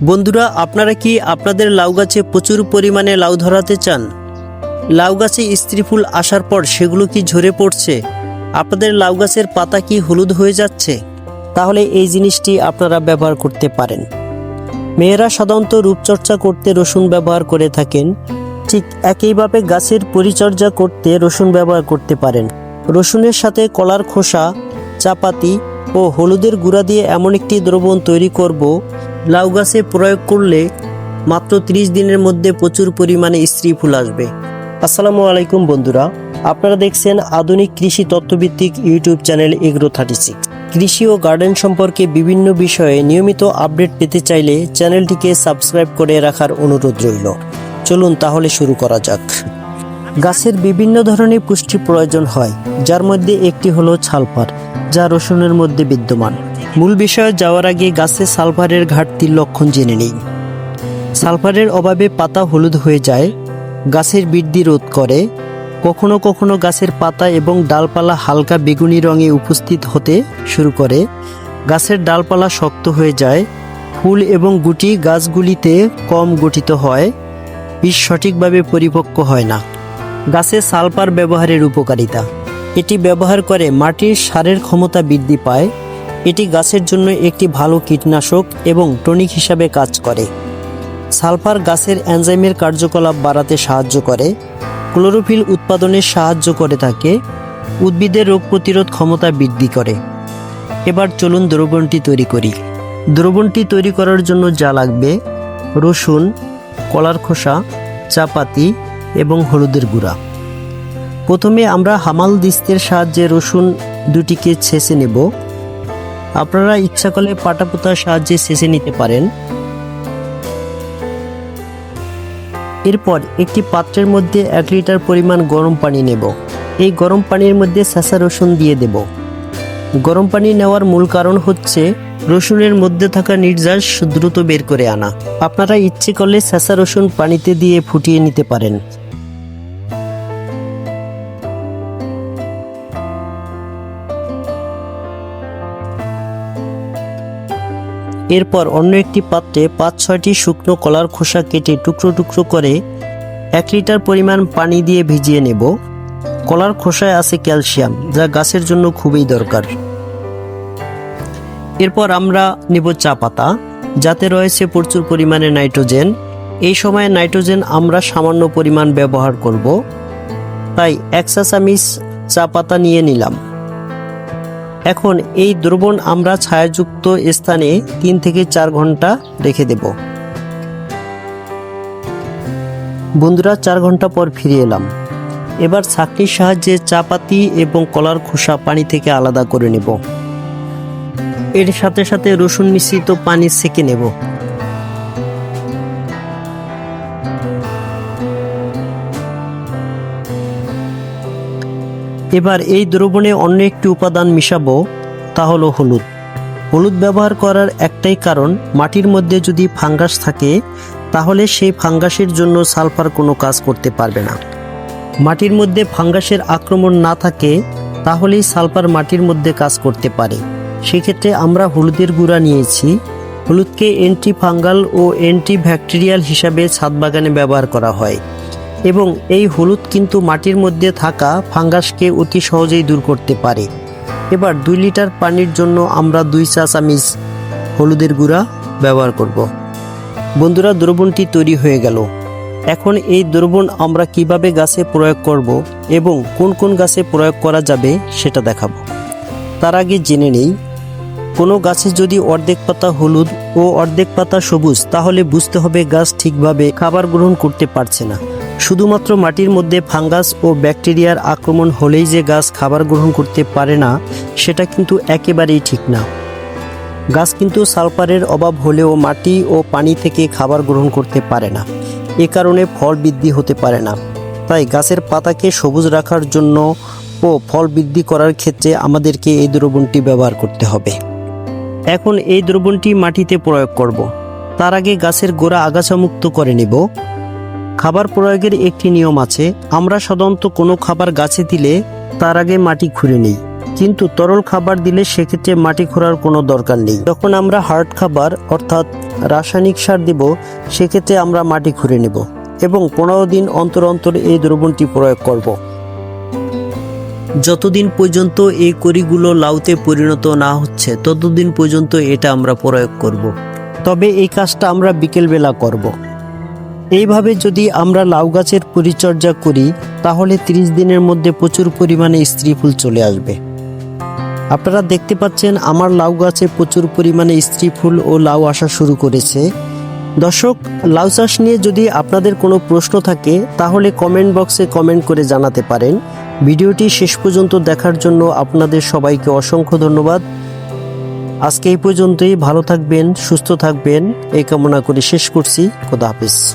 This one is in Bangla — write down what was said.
বন্ধুরা, আপনারা কি আপনাদের লাউ গাছে প্রচুর পরিমাণে লাউ ধরাতে চান? লাউ গাছে স্ত্রী ফুল আসার পর সেগুলো কি ঝরে পড়ছে? আপনাদের লাউ গাছের পাতা কি হলুদ হয়ে যাচ্ছে? তাহলে এই জিনিসটি আপনারা ব্যবহার করতে পারেন। মেয়েরা সাধারণত রূপচর্চা করতে রসুন ব্যবহার করে থাকেন। ঠিক একইভাবে গাছের পরিচর্যা করতে রসুন ব্যবহার করতে পারেন। রসুনের সাথে কলার খোসা, চাপাতি ও হলুদের গুঁড়া দিয়ে এমন একটি দ্রবণ তৈরি করব লাউ গাছে প্রয়োগ করলে মাত্র 30 দিনের মধ্যে প্রচুর পরিমাণে স্ত্রী ফুল আসবে। আসসালামু আলাইকুম বন্ধুরা, আপনারা দেখছেন আধুনিক কৃষি তত্ত্বভিত্তিক YouTube channel Agro thirty six. কৃষি ও গার্ডেন সম্পর্কে বিভিন্ন বিষয়ে নিয়মিত আপডেট পেতে চাইলে চ্যানেলটিকে সাবস্ক্রাইব করে রাখার অনুরোধ রইল। চলুন তাহলে শুরু করা যাক। গাছের বিভিন্ন ধরনের পুষ্টি প্রয়োজন হয়, যার মধ্যে একটি হলো ছালফার যা রসুনের মধ্যে বিদ্যমান। মূল বিষয়ে যাওয়ার আগে গাছে সালফারের ঘাটতির লক্ষণ জেনে নেই। সালফারের অভাবে পাতা হলুদ হয়ে যায়, গাছের বৃদ্ধি রোধ করে, কখনো কখনো গাছের পাতা এবং ডালপালা হালকা বেগুনি রঙে উপস্থিত হতে শুরু করে, গাছের ডালপালা শক্ত হয়ে যায়, ফুল এবং গুটি গাছগুলিতে কম গঠিত হয় বীজ সঠিকভাবে পরিপক্ক হয় না। গাছে সালফার ব্যবহারের উপকারিতা। এটি ব্যবহার করে মাটির সারের ক্ষমতা বৃদ্ধি পায় এটি গাছের জন্য একটি ভালো কীটনাশক এবং টনিক হিসাবে কাজ করে। সালফার গাছের এনজাইমের কার্যকলাপ বাড়াতে সাহায্য করে, ক্লোরোফিল উৎপাদনে সাহায্য করে থাকে, উদ্ভিদের রোগ প্রতিরোধ ক্ষমতা বৃদ্ধি করে। এবার চলুন দ্রবণটি তৈরি করি। দ্রবণটি তৈরি করার জন্য যা লাগবে, রসুন, কলার খোসা, চাপাতি এবং হলুদের গুঁড়া। প্রথমে আমরা হামাল দিস্তের সাহায্যে রসুন দুটিকে ছেঁচে নেব। আপনারা ইচ্ছা করলে পাটাপোতার সাহায্যে ছেঁচে নিতে পারেন। এরপর একটি পাত্রের মধ্যে এক লিটার পরিমাণ গরম পানি নেব। এই গরম পানির মধ্যে চেঁচা রসুন দিয়ে দেব। গরম পানি নেওয়ার মূল কারণ হচ্ছে রসুনের মধ্যে থাকা নির্যাস দ্রুত বের করে আনা। আপনারা ইচ্ছে করলে চেঁচা রসুন পানিতে দিয়ে ফুটিয়ে নিতে পারেন। এরপর অন্য একটি পাত্রে পাঁচ ছয়টি শুকনো কলার খোসা কেটে টুকরো টুকরো করে এক লিটার পরিমাণ পানি দিয়ে ভিজিয়ে নেব। কলার খোসায় আছে ক্যালসিয়াম, যা গাছের জন্য খুবই দরকার। এরপর আমরা নেব চা পাতা, যাতে রয়েছে প্রচুর পরিমাণে নাইট্রোজেন। এই সময় নাইট্রোজেন আমরা সামান্য পরিমাণ ব্যবহার করব। তাই এক চা চামিচ চা পাতা নিয়ে নিলাম। এখন এই দ্রবণ আমরা ছায়াযুক্ত স্থানে তিন থেকে চার ঘণ্টা রেখে দেব। বন্ধুরা, চার ঘণ্টা পর ফিরে এলাম। এবার ছাকনির সাহায্যে চাপাতি এবং কলার খোসা পানি থেকে আলাদা করে নেব। এর সাথে সাথে রসুন মিশ্রিত পানি সেকে নেব। এবার এই দ্রবণে অন্য একটি উপাদান মিশাবো, তা হলো হলুদ। হলুদ ব্যবহার করার একটাই কারণ, মাটির মধ্যে যদি ফাঙ্গাস থাকে, তাহলে সেই ফাঙ্গাসের জন্য সালফার কোনো কাজ করতে পারবে না। মাটির মধ্যে ফাঙ্গাসের আক্রমণ না থাকে, তাহলেই সালফার মাটির মধ্যে কাজ করতে পারে। সেক্ষেত্রে আমরা হলুদের গুঁড়া নিয়েছি। হলুদকে অ্যান্টি ফাঙ্গাল ও অ্যান্টি ব্যাকটেরিয়াল হিসাবে ছাদ বাগানে ব্যবহার করা হয়। এবং এই হলুদ কিন্তু মাটির মধ্যে থাকা ফাঙ্গাসকে অতি সহজেই দূর করতে পারে। এবার দুই লিটার পানির জন্য আমরা দুই চা চামিচ হলুদের গুঁড়া ব্যবহার করব। বন্ধুরা, দ্রবণটি তৈরি হয়ে গেল। এখন এই দ্রবণ আমরা কীভাবে গাছে প্রয়োগ করব এবং কোন কোন গাছে প্রয়োগ করা যাবে সেটা দেখাবো। তার আগে জেনে নেই, কোনো গাছে যদি অর্ধেক পাতা হলুদ ও অর্ধেক পাতা সবুজ, তাহলে বুঝতে হবে গাছ ঠিকভাবে খাবার গ্রহণ করতে পারছে না। শুধুমাত্র মাটির মধ্যে ফাঙ্গাস ও ব্যাকটেরিয়ার আক্রমণ হলেই যে গাছ খাবার গ্রহণ করতে পারে না, সেটা কিন্তু একেবারেই ঠিক না। গাছ কিন্তু সালফারের অভাব হলেও মাটি ও পানি থেকে খাবার গ্রহণ করতে পারে না। এ কারণে ফল বৃদ্ধি হতে পারে না। তাই গাছের পাতাকে সবুজ রাখার জন্য ও ফল বৃদ্ধি করার ক্ষেত্রে আমাদেরকে এই দ্রবণটি ব্যবহার করতে হবে। এখন এই দ্রবণটি মাটিতে প্রয়োগ করব। তার আগে গাছের গোড়া আগাছামুক্ত করে নেব। খাবার প্রয়োগের একটি নিয়ম আছে, আমরা সাধারণত কোনো খাবার গাছে দিলে তার আগে মাটি খুঁড়ে নিই কিন্তু তরল খাবার দিলে সেক্ষেত্রে মাটি খোঁড়ার কোনো দরকার নেই যখন আমরা হার্ড খাবার, অর্থাৎ রাসায়নিক সার দিব, সেক্ষেত্রে আমরা মাটি খুঁড়ে নেব এবং পনেরো দিন অন্তর অন্তর এই দ্রবণটি প্রয়োগ করব যতদিন পর্যন্ত এই কড়িগুলো লাউতে পরিণত না হচ্ছে, ততদিন পর্যন্ত এটা আমরা প্রয়োগ করব। তবে এই কাজটা আমরা বিকেলবেলা করব। এইভাবে যদি আমরা লাউ গাছের পরিচর্যা করি, তাহলে 30 দিনের মধ্যে প্রচুর পরিমাণে স্ত্রী ফুল চলে আসবে। আপনারা দেখতে পাচ্ছেন আমার লাউ গাছে প্রচুর পরিমাণে স্ত্রী ফুল ও লাউ আসা শুরু করেছে। দর্শক, লাউ চাষ নিয়ে যদি আপনাদের কোনো প্রশ্ন থাকে, তাহলে কমেন্ট বক্সে কমেন্ট করে জানাতে পারেন। ভিডিওটি শেষ পর্যন্ত দেখার জন্য আপনাদের সবাইকে অসংখ্য ধন্যবাদ। আজকে এই পর্যন্তই। ভালো থাকবেন সুস্থ থাকবেন। এই কামনা করে শেষ করছি। খোদা হাফিজ।